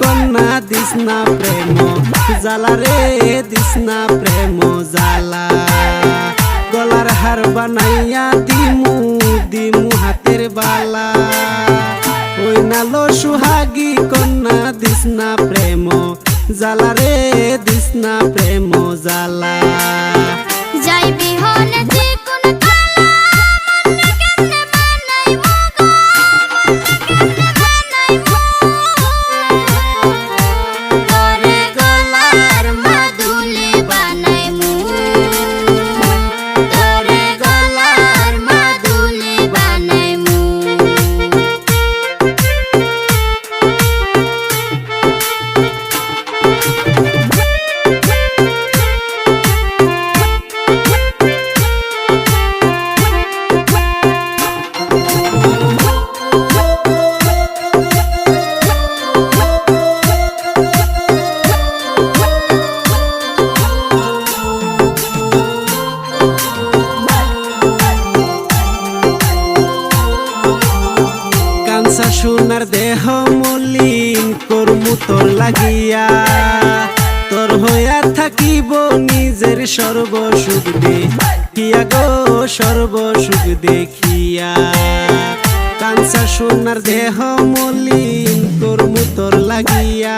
কন্যা দিস না প্রেম, জালা রে দিস না প্রেম, জালা। গলার হার বানাইয়া দিমু দিমু হাতের বালা। ওই নালো সুহাগী কন্যা দিস না প্রেম, জালা রে দিস না প্রেম, জালা। সোনার দেহ মলিন করমু তোর লাগিয়া। তোর হইয়া থাকিব নিজের সর্বসুখ দেখিয়া গো সর্বসুখ দেখিয়া। কাঞ্চা সোনার দেহ মলিন, তোর মুতর লাগিয়া।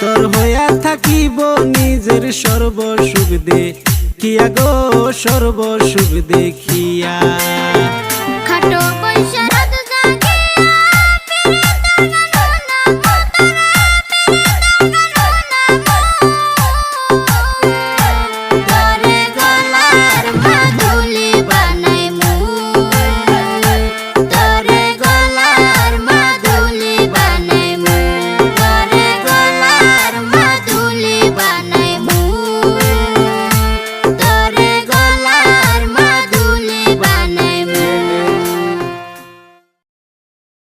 তোর হইয়া থাকিব নিজের সর্বসুখ দেখিয়া গো সর্বসুখ দেখিয়া। খাটো পয়সা